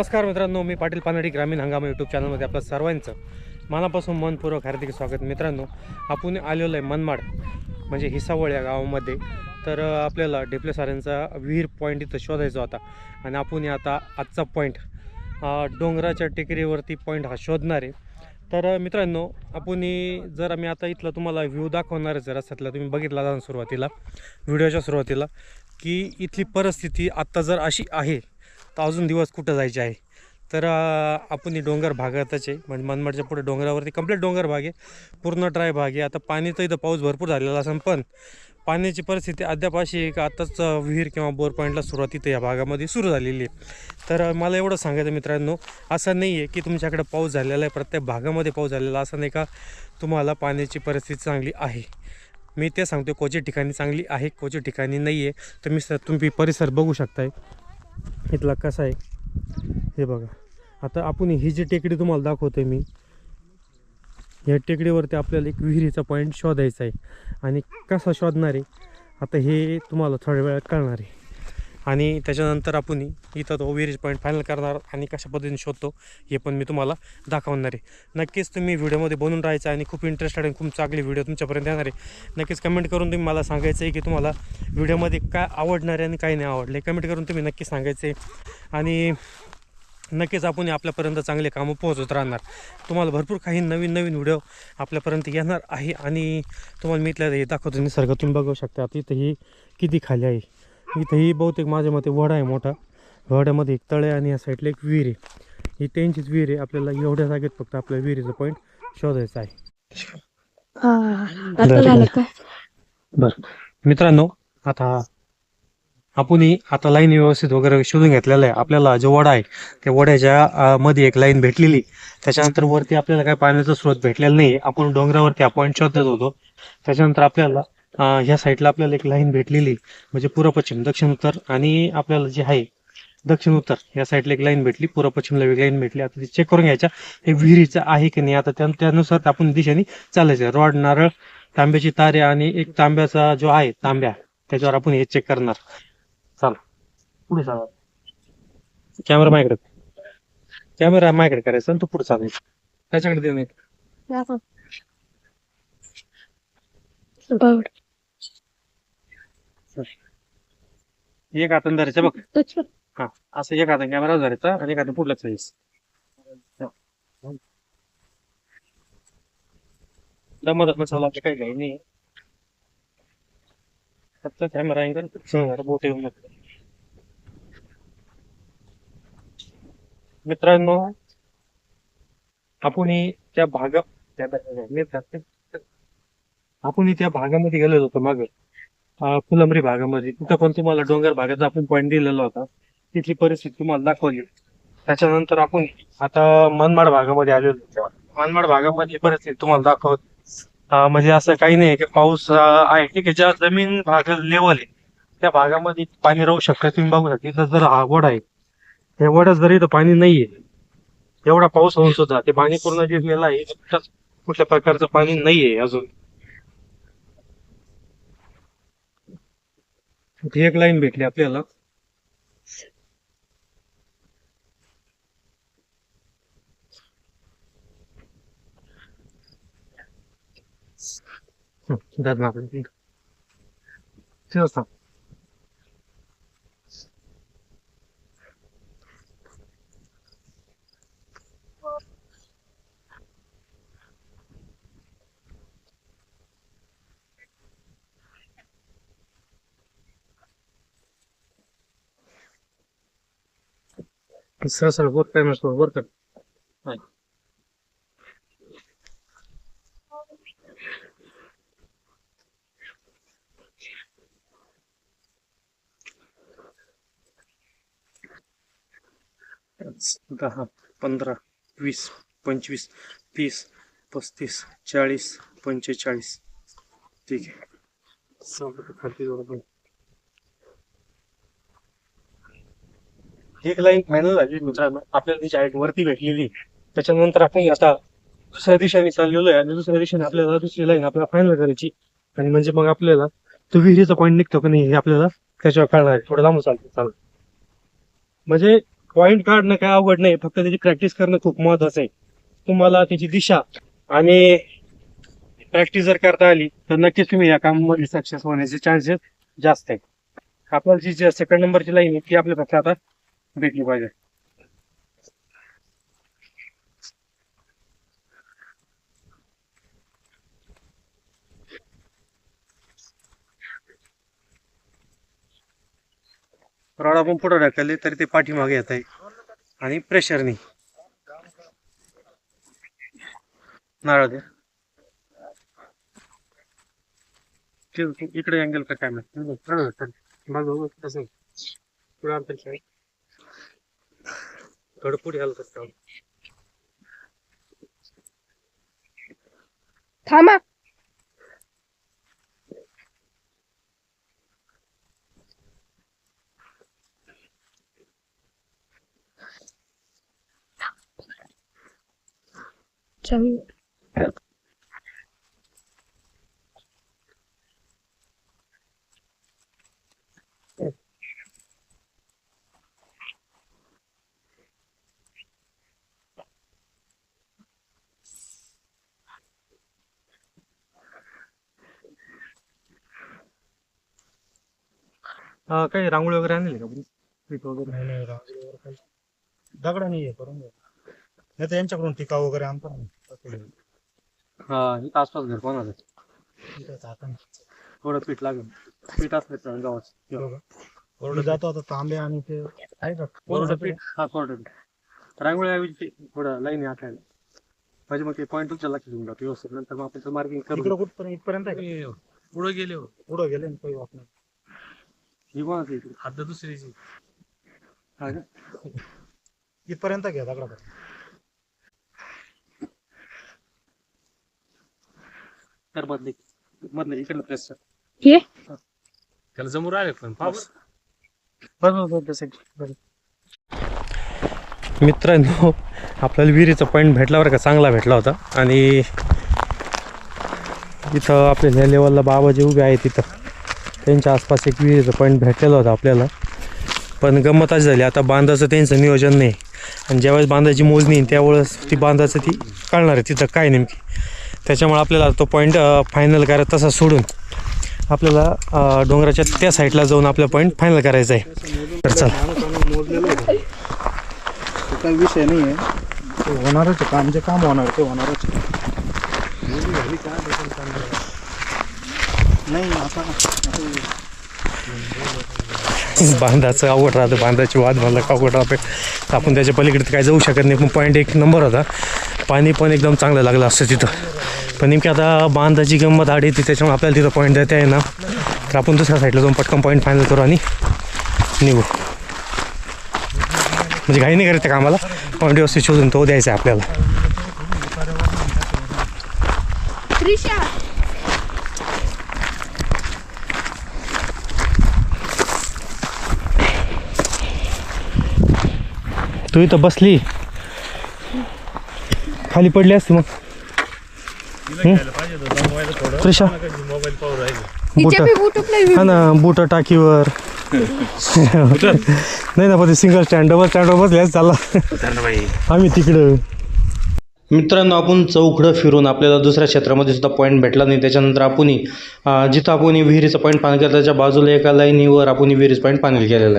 नमस्कार मित्रांनो मी पाटील पानडी ग्रामीण हंगाम यूट्यूब चॅनलमध्ये आपलं सर्वांचं मनापासून मनपूर्वक हार्दिक स्वागत. मित्रांनो आपण आलेलो आहे मनमाड म्हणजे हिसावळ या गावामध्ये. तर आपल्याला डिप्ले साऱ्यांचा विहीर पॉईंट इथं शोधायचा होता. आणि आपण आता आजचा पॉईंट डोंगराच्या टेकडीवरती पॉईंट हा शोधणार आहे. तर मित्रांनो आपण जर आम्ही आता इथला तुम्हाला व्ह्यू दाखवणारच आहे रस्त्यातला तुम्ही बघितला जाणार सुरुवातीला व्हिडिओच्या सुरुवातीला की इथली परिस्थिती आत्ता जर अशी आहे तर अजून दिवस कुठं जायचे आहे? तर आपण ही डोंगर भागातच आहे. म्हणजे मनमाडच्या पुढे डोंगरावरती कंप्लीट डोंगर भाग आहे. पूर्ण ड्राय भाग आहे. आता पाणी तर इथं पाऊस भरपूर झालेला असेल पण पाण्याची परिस्थिती अद्याप अशी आहे की आताच विहीर किंवा बोर पॉईंटला सुरुवात इथं या भागामध्ये सुरू झालेली आहे. तर मला एवढं सांगायचं मित्रांनो असं नाही आहे की तुमच्याकडे पाऊस झालेला आहे प्रत्येक भागामध्ये पाऊस झालेला असं नाही का तुम्हाला पाण्याची परिस्थिती चांगली आहे. मी ते सांगतो कोचे ठिकाणी चांगली आहे कोचे ठिकाणी नाही आहे तर मी सर तुम्ही परिसर बघू शकताय. इथला कसा आहे? हे बघा. आता आपण ही जी टेकडी तुम्हाला दाखवतोय मी या टेकडीवरती आपल्याला एक विहिरीचा पॉईंट शोधायचा आहे. आणि कसा शोधणार आहे? आता हे तुम्हाला थोड्या वेळात कळणार आहे. आणि त्याच्यानंतर आपण इथं तो विहिरीचा पॉईंट फायनल करणार आणि कशा पद्धतीने शोधतो हे पण मी तुम्हाला दाखवणार आहे. नक्कीच तुम्ही व्हिडिओमध्ये बनून राहायचं आणि खूप इंटरेस्टेड आणि खूप चांगली व्हिडिओ तुमच्यापर्यंत येणार आहे. नक्कीच कमेंट करून तुम्ही मला सांगायचं आहे की तुम्हाला व्हिडिओमध्ये काय आवडणार आहे आणि काय नाही आवडले. कमेंट करून तुम्ही नक्की सांगायचं आहे. आणि नक्कीच आपण आपल्यापर्यंत चांगले कामं पोहोचत राहणार. तुम्हाला भरपूर काही नवीन नवीन व्हिडिओ आपल्यापर्यंत येणार आहे आणि तुम्हाला मी इथल्या हे दाखवतो. निसर्ग तुम्ही बघू शकता. आता ही किती खाली आहे. इथं ही बहुतेक माझ्या मते वडा आहे मोठा. वड्यामध्ये एक तळे आणि या साईडला एक विहीर आहे. ही त्यांचीच विहीर आहे. आपल्याला एवढ्या जागेत फक्त आपल्या विहिरीचं पॉईंट शोधायचं आहे. बरं. मित्रांनो आता आपण आता लाईन व्यवस्थित वगैरे शोधून घेतलेला आहे. आपल्याला जो वडा आहे त्या वड्याच्या मध्ये एक लाईन भेटलेली. त्याच्यानंतर वरती आपल्याला काय पाण्याचा स्रोत भेटलेला नाही आपण डोंगरावरती अपॉइंट शोधत होतो. त्याच्यानंतर आपल्याला ह्या साईडला आपल्याला एक लाईन भेटलेली म्हणजे पूर्व पश्चिम दक्षिण उत्तर आणि आपल्याला जे आहे दक्षिण उत्तर या साईडला एक लाईन भेटली पूर्व पश्चिमला एक लाईन भेटली. आता चेक करून घ्यायच्या हे विहिरीचं आहे की नाही आता त्या- त्यानुसार आपण दिशेने चालायचं. रॉड नारळ तांब्याची तारे आणि एक तांब्याचा जो आहे तांब्या त्याच्यावर आपण हे चेक करणार. चला. पुढे चाल. कॅमेरा माझ्याकडे. कॅमेरा माझ्याकडे करायचा आणि तो पुढे चालायचा त्याच्याकडे देणे दाखव. एक हाताने धरायचं बघ. हा असं एक हाताने कॅमेरा धरायचा आणि एक हाताने पुढला चालायचं मदत मसाला काही काही नाही फक्त कॅमेरा अँगल बोट येऊन. मित्रांनो आपण त्या भागा त्या. आपण त्या भागामध्ये गेलेलो होतो माग फुलंबरी भागामध्ये. तिथं पण तुम्हाला डोंगर भागाचा आपण पॉईंट दिलेला होता. तिथली परिस्थिती तुम्हाला दाखवली. त्याच्यानंतर आपण आता मनमाड भागामध्ये आलेलो मनमाड भागामध्ये परिस्थिती तुम्हाला दाखवत. म्हणजे असं काही नाही की पाऊस आहे. ठीक आहे ज्या जमीन भाग लेवल आहे त्या भागामध्ये पाणी राहू शकतं. तुम्ही बघू शकता तिथं जर हा वड आहे त्या जरी जर इथं पाणी नाहीये एवढा पाऊस होऊन सुद्धा ते पाणी पूर्ण जे गेला आहे. कुठल्या प्रकारचं पाणी नाहीये अजून. ती एक लाईन भेटली आपल्याला हं, दाद मागं. सरळ सरळ वर काय नसतो वर कर दहा पंधरा वीस पंचवीस तीस पस्तीस चाळीस पंचेचाळीस. ठीक आहे. सव्वा ही एक लाईन फायनल झाली मित्रांनो. आपल्याला तिची हाईट वरती भेटलेली. त्याच्यानंतर आपण आता दुसऱ्या दिशेने चाललेलो आहे आणि दुसऱ्या दिशेने आपल्याला दुसरी लाईन आपल्याला फायनल करायची. आणि म्हणजे मग आपल्याला तो विहिरीचा पॉईंट निघतो की नाही हे आपल्याला त्याच्यावर कळणार आहे. थोडं लांब चालतं चालतं म्हणजे पॉईंट काढणं काय अवघड नाही फक्त त्याची प्रॅक्टिस करणं खूप महत्वाचं आहे. तुम्हाला त्याची दिशा आणि प्रॅक्टिस जर करता आली तर नक्कीच तुम्ही या कामामध्ये सक्सेस होण्याचे चान्सेस जास्त आहेत. आपल्याला जी सेकंड नंबरची लाईन आहे ती आपल्या फक्त आता भेटली पाहिजे. रॉड आपण पुढे ढकलले तरी ते पाठीमागे येत आहे. आणि प्रेशरनी नारळ द्या इकडे अँगल का काय माहिती. पुढे बघ कसं. पुढे अंतर काय थोडं पुढे हलत का थांबा चावी हा, काही रांगोळी वगैरे आणली का पीठ वगैरे? नाही नाही रांगोळी वगैरे काही दगडा नाही आहे करून घ्या नाही तर यांच्याकडून टिका वगैरे आणतो ना. हा इथं आसपास घर कोणाचं? इथं टाका थोडं पीठ लागेल. पीठ असलं तर गावात ना. कोरडं जातो आता तांबे आणि ते आहे का? कोरडं पीठ? हा कोरडं पीठ. रांगोळी ऐवजी ते थोडं लाईन आखायला. म्हणजे मग ते पॉईंट तुमच्या लक्षात येऊन जातो व्यवस्थित. नंतर मग आपण मार्किंग इकडं करू कुठपर्यंत इथपर्यंत आहे पुढे गेले पुढं गेले ना काही वाटणार ही कोणाची इकडे हद्द दुसरीची हा का? इथपर्यंत घ्या दगडापर्यंत तर मधले मधले इकडे प्रेस कर. हे त्याला जमून राहिले पण पाऊस मित्रांनो आपल्याला विहिरीचा पॉईंट भेटला बरं का? चांगला भेटला होता. आणि इथं आपल्या ह्या लेवलला बाबा जे उभे आहेत तिथं त्यांच्या आसपास एक विहिरीचा पॉईंट भेटलेला होता आपल्याला. पण गंमत अशी झाली आता बांधाचं त्यांचं नियोजन नाही. आणि ज्यावेळेस बांधाची मोजणी येईल त्यावेळेस ती बांधाचं ती कळणार आहे तिथं काय नेमकी. त्याच्यामुळे आपल्याला तो पॉईंट फायनल करायचा तसा सोडून आपल्याला डोंगराच्या त्या साईडला जाऊन आपला पॉईंट फायनल करायचा आहे. तर चला. काही विषय नाही आहे. ते होणारच काम जे काम होणार ते होणारच नाही आता बांधाचं आवड राहतं बांधाची वाद मला का अवघड राहते? तर आपण त्याच्या पलीकडे तर काय जाऊ शकत नाही पण पॉईंट एक नंबर होता. पाणी पण एकदम चांगलं लागलं असतं तिथं. पण नेमकी आता बांधाची किंमत आडी ती त्याच्यामुळे आपल्याला तिथं पॉईंट देता आहे ना तर आपण दुसऱ्या साईडला जाऊन पटकन पॉईंट फायनल करू आणि निघू. म्हणजे घाई नाही करायचं त्या कामाला. पॉईंट व्यवस्थित शोधून तो द्यायचा आहे आपल्याला. तू इथं बसली. खाली पडली असती मग. त्रिशा. बुट हा ना बुट टाकीवर. नाही ना पण सिंगल स्टँड डबल स्टँडवर बसल्यास चालला आम्ही तिकडं. मित्रांनो आपण चौकडं फिरून आपल्याला दुसऱ्या क्षेत्रामध्ये सुद्धा पॉईंट भेटला नाही. त्याच्यानंतर आपण जिथं आपण विहिरीचा पॉईंट पाणी केला त्याच्या बाजूला एका लाईनीवर आपण विहिरीचा पॉईंट पाणी केलेला आहे.